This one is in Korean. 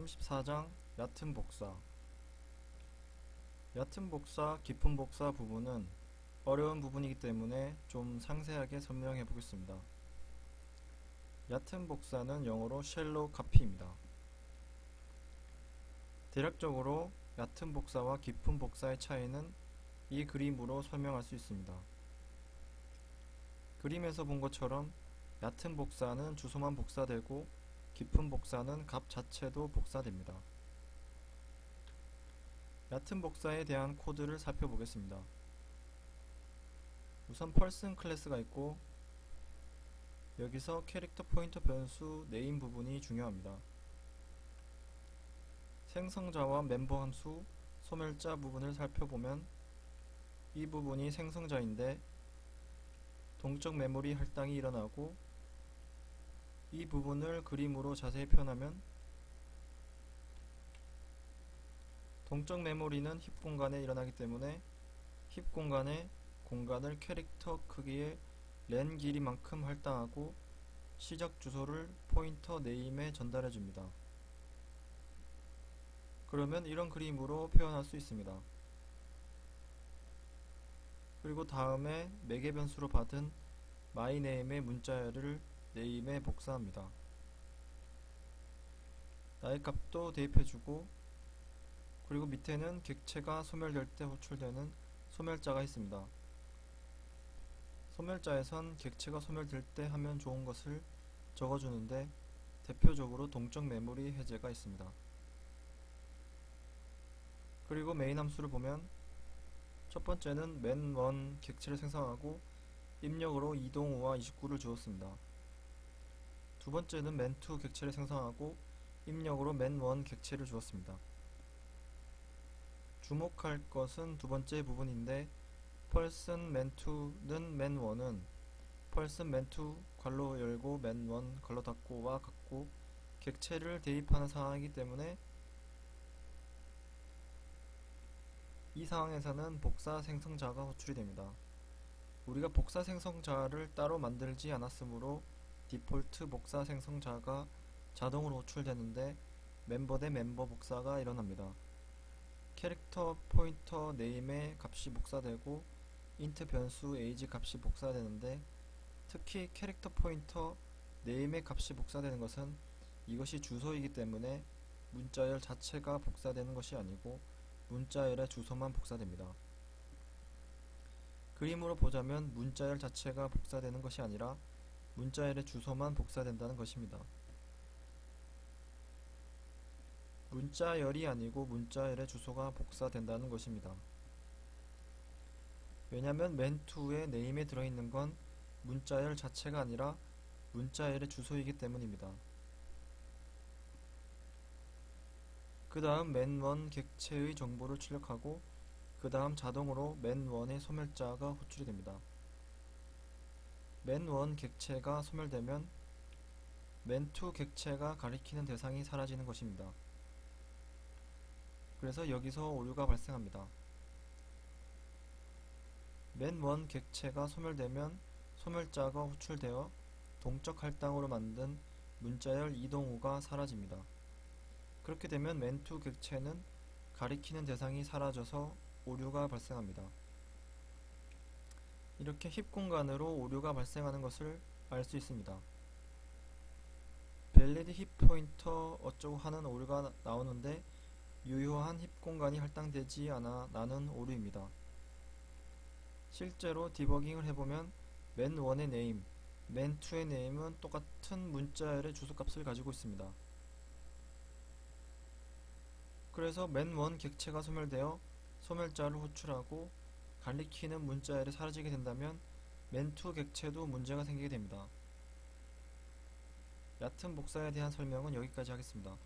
34장 얕은 복사 얕은 복사, 깊은 복사 부분은 어려운 부분이기 때문에 좀 상세하게 설명해 보겠습니다. 얕은 복사는 영어로 shallow copy입니다. 대략적으로 얕은 복사와 깊은 복사의 차이는 이 그림으로 설명할 수 있습니다. 그림에서 본 것처럼 얕은 복사는 주소만 복사되고 깊은 복사는 값 자체도 복사됩니다. 얕은 복사에 대한 코드를 살펴보겠습니다. 우선 펄슨 클래스가 있고 여기서 캐릭터 포인터 변수 네임 부분이 중요합니다. 생성자와 멤버 함수 소멸자 부분을 살펴보면 이 부분이 생성자인데 동적 메모리 할당이 일어나고 이 부분을 그림으로 자세히 표현하면 동적 메모리는 힙 공간에 일어나기 때문에 힙 공간에 공간을 캐릭터 크기의 렌 길이만큼 할당하고 시작 주소를 포인터 네임에 전달해 줍니다. 그러면 이런 그림으로 표현할 수 있습니다. 그리고 다음에 매개 변수로 받은 myName의 문자열을 네임에 복사합니다. 나의 값도 대입해주고 그리고 밑에는 객체가 소멸될 때 호출되는 소멸자가 있습니다. 소멸자에선 객체가 소멸될 때 하면 좋은 것을 적어주는데 대표적으로 동적 메모리 해제가 있습니다. 그리고 메인 함수를 보면 첫 번째는 맨1 객체를 생성하고 입력으로 이동우와 29를 주었습니다. 두 번째는 맨2 객체를 생성하고 입력으로 맨1 객체를 주었습니다. 주목할 것은 두 번째 부분인데 person man2는 man1은 person man2 괄로 열고 man1 괄로 닫고와 같고 객체를 대입하는 상황이기 때문에 이 상황에서는 복사 생성자가 호출이 됩니다. 우리가 복사 생성자를 따로 만들지 않았으므로 디폴트 복사 생성자가 자동으로 호출되는데 멤버 대 멤버 복사가 일어납니다. 캐릭터 포인터 네임의 값이 복사되고 인트 변수 age 값이 복사되는데 특히 캐릭터 포인터 네임의 값이 복사되는 것은 이것이 주소이기 때문에 문자열 자체가 복사되는 것이 아니고 문자열의 주소만 복사됩니다. 그림으로 보자면 문자열 자체가 복사되는 것이 아니라 문자열의 주소만 복사된다는 것입니다. 문자열이 아니고 문자열의 주소가 복사된다는 것입니다. 왜냐하면 맨2의 네임에 들어있는 건 문자열 자체가 아니라 문자열의 주소이기 때문입니다. 그 다음 맨1 객체의 정보를 출력하고 그 다음 자동으로 맨1의 소멸자가 호출이 됩니다. 맨 1 객체가 소멸되면 맨 2 객체가 가리키는 대상이 사라지는 것입니다. 그래서 여기서 오류가 발생합니다. 맨 1 객체가 소멸되면 소멸자가 호출되어 동적 할당으로 만든 문자열 이동우가 사라집니다. 그렇게 되면 맨2 객체는 가리키는 대상이 사라져서 오류가 발생합니다. 이렇게 힙 공간으로 오류가 발생하는 것을 알 수 있습니다. 밸리드 힙 포인터 어쩌고 하는 오류가 나오는데 유효한 힙 공간이 할당되지 않아 나는 오류입니다. 실제로 디버깅을 해보면 맨 1의 네임, 맨 2의 네임은 똑같은 문자열의 주소값을 가지고 있습니다. 그래서 맨 1 객체가 소멸되어 소멸자를 호출하고 가리키는 문자열이 사라지게 된다면 맨2 객체도 문제가 생기게 됩니다. 얕은 복사에 대한 설명은 여기까지 하겠습니다.